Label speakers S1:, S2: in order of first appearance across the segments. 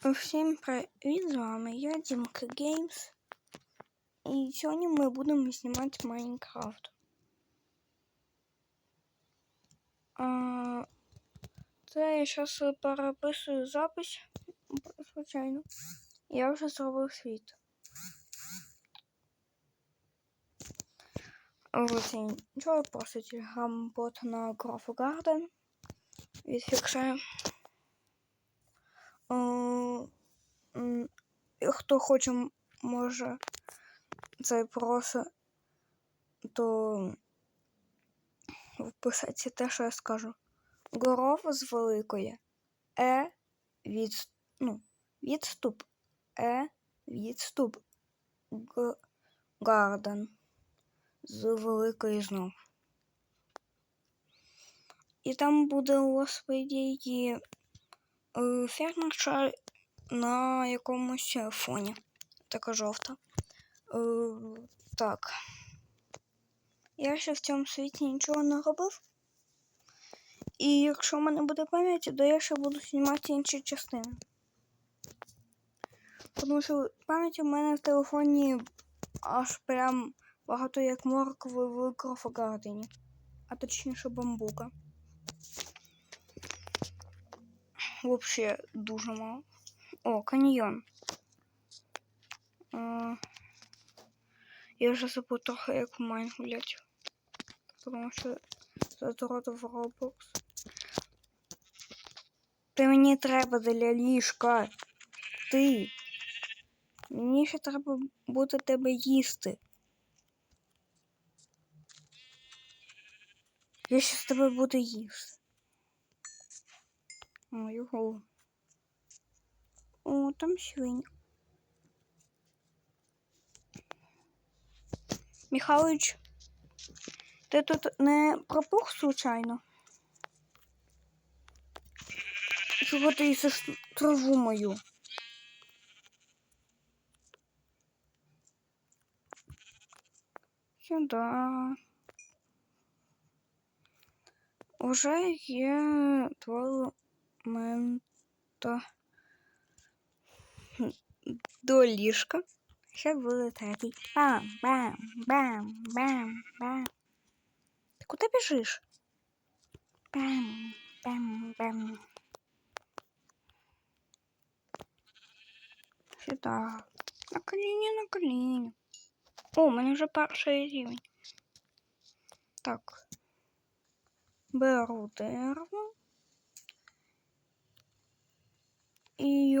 S1: Всім привіт, з вами я, Дімка Геймс. І сьогодні ми будемо знімати Майнкрафт. А, Це я зараз переписую запись, звичайно. Я вже зробив світ. Ось нічого, просто телеграм-бот на Грофу Гарден. Відфіксуємо. Е, Хто хоче, може це просто то вписати те, що я скажу. Горов з великої. Е від, ну, відступ. Е відступ. Г, гарден. З великої знов. І там буде у вас, по ідеї, е, фермерша на якомусь е, фоні. Така жовта. Е, так. Я ще в цьому світі нічого не робив. І якщо в мене буде пам'ять, то я ще буду знімати інші частини. Тому що пам'ять у мене в телефоні аж прям багато як моркви в Крофогардені. А точніше бамбука. Вообще дуже мало. О, каньйон. А, я вже забув трохи як в Майн гулять. Тому що задротив Roblox. Ти мені треба для ліжка. Ти. Мені ще треба буде тебе їсти. Я ще з тебе буду їсти. О, його. О, там свинь. Михайлович, ти тут не пропух случайно? Чого ти їсиш траву мою? Сюда. Уже є два елемента до ліжка. Ще буде третій. Бам, бам, бам, бам, бам. Ти куди біжиш? Бам, бам, бам. Сюда. На коліні, на коліні. О, у мене вже перший рівень. Так. Беру дерево.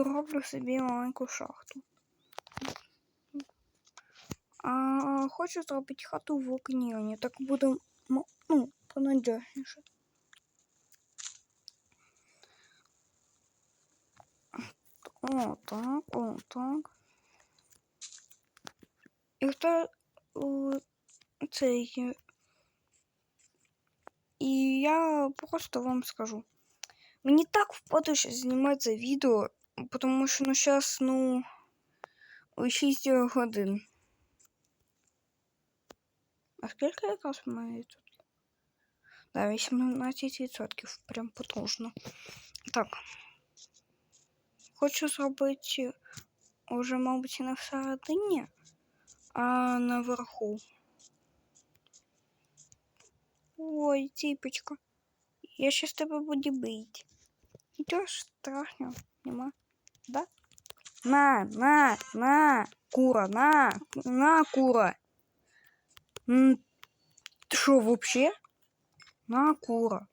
S1: І роблю собі маленьку шахту. А хочу зробити хату в окніоні. Так буде м- ну, понадіжніше. О, так, о, так. І хто о, цей. е, І я просто вам скажу. Мені так впаде ще знімати це відео, тому що ну зараз, ну, 6 годин. А скільки якраз в мене тут? Да, 18%. Прям потужно. Так. Хочу зробити уже, мабуть, не всередині, а наверху. Ой, тіпочка. Я щас тебе буду бить. Нічого страшного, нема. Да? На, на, на, кура, на, на, кура. Ты что, вообще? На, кура.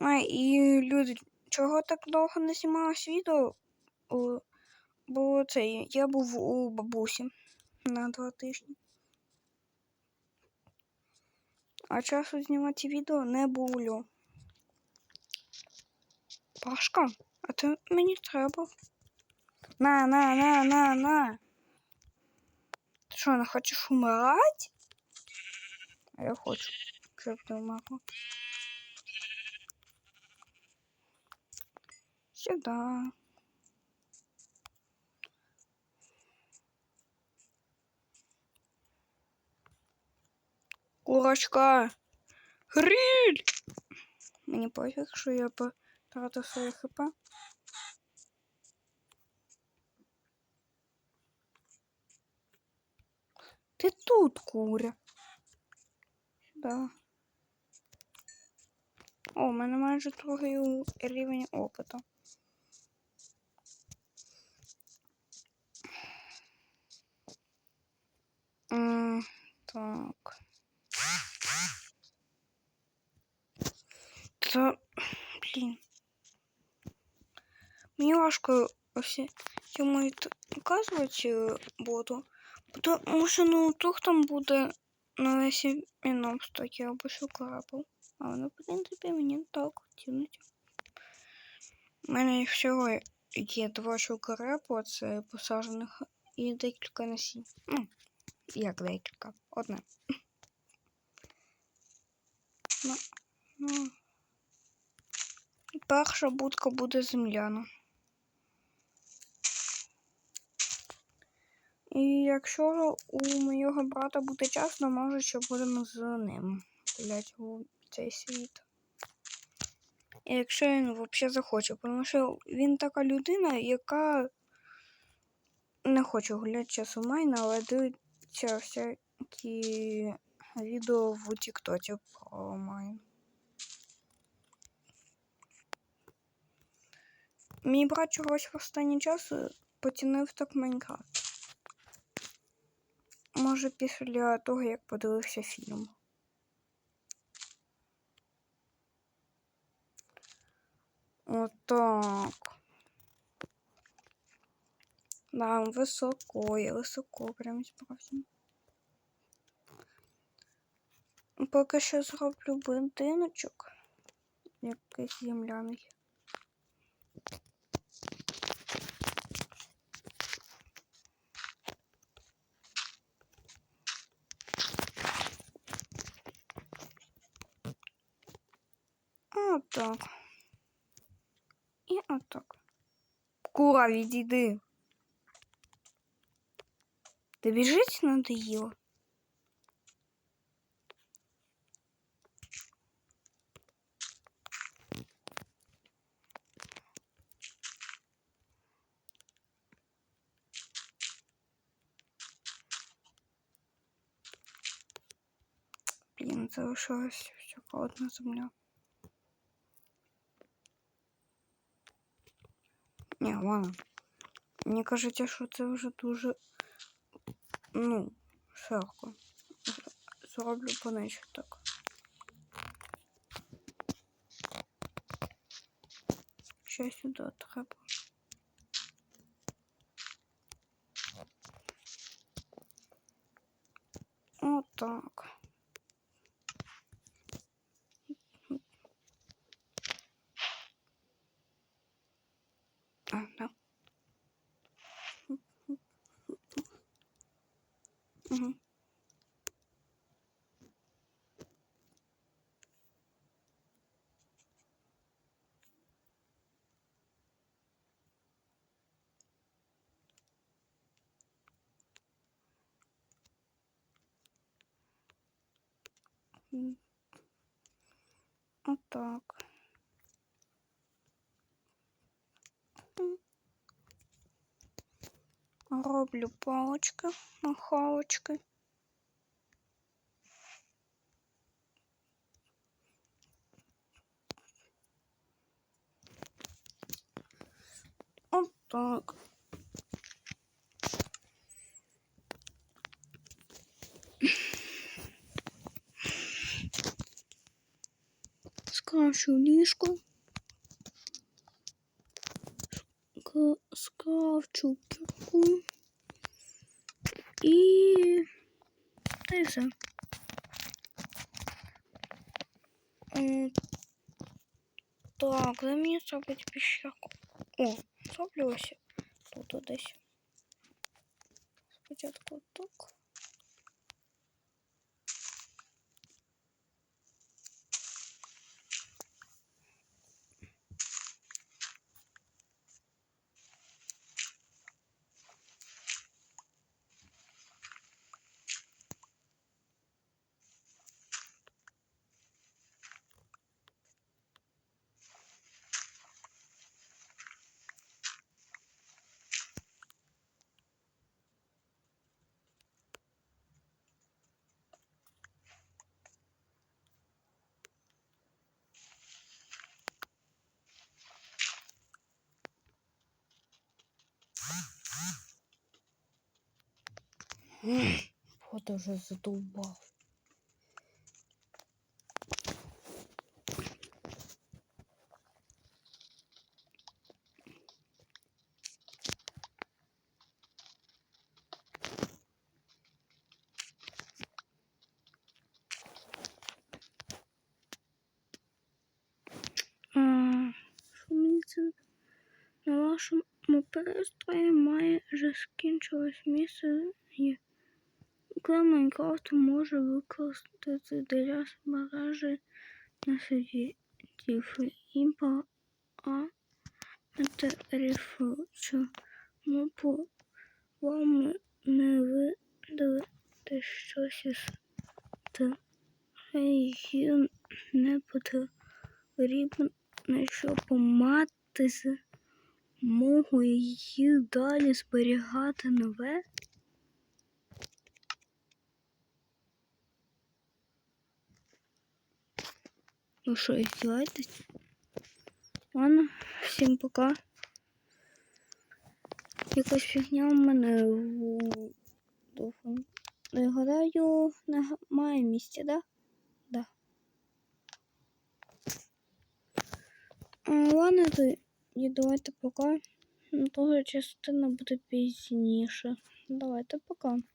S1: А, і люди, чого так довго не знімалось відео? Бо це, я був у бабусі на два тижні. А часу знімати відео не було. Пашка, а ти мені треба. На, на, на, на, на. Ти що, не хочеш умирати? А я хочу, щоб ти вмерла. Сюда. Курочка. Гриль! Мені пофіг, що я по Ради своє хп. Ти тут, куря. Сюда. О, у мене майже другий рівень опиту. Так. Та, блін. Мені важко ось йому показувати е, боту. Тому що ну тух там буде на весь міном стокі або шоколаду. А воно, в принципі, мені так тянуть. У мене всього є два шокорепу, це посаджених і декілька насінь. Ну, як декілька. Одне. Ну, ну. Перша будка буде земляна. І якщо у моєго брата буде час, то може ще будемо з ним гуляти у цей світ. І якщо він взагалі захоче, тому що він така людина, яка не хоче гуляти час у Майн, але дивиться всякі відео в Тіктоці про Майн. Мій брат чогось в останній час потянув так Майнкрафт. Може, після того, як подивився фільм. Отак. Да, високо, я високо, прям справді. Поки що зроблю будиночок. Якийсь земляний. Отак. І отак. Кура, відійди. Ти біжить надоїло? Блін, залишилась всяка одна земля. Ні, ладно. Мені кажеться, що це вже дуже ну, широко. Зроблю понижче так. Ще сюди треба. Отак. Ah, não. Uhum. Hum. Ataca. роблю палочки, махалочкой. Вот так. Скрашу ліжко. Скрафчу кірку. І... Та й все. М, Так, де мені зробити піщаку? О, зроблю ось тут десь. Спочатку так.
S2: Вот уже задолбал.
S1: На вашому пристрої майже скінчилось місце Коли Майнкрафт може використати для збереження слідів імпа а матеріалів. Чому по вам не видати щось із тієї не потрібно, щоб мати змогу її далі зберігати нове? Ну що, издеваетесь? Ладно, всім пока. Якась фігня в мене в телефоні. Я гадаю, немає місця, да? Да. А, ладно, то і давайте пока. Ну, Того частина буде пізніше. Давайте пока.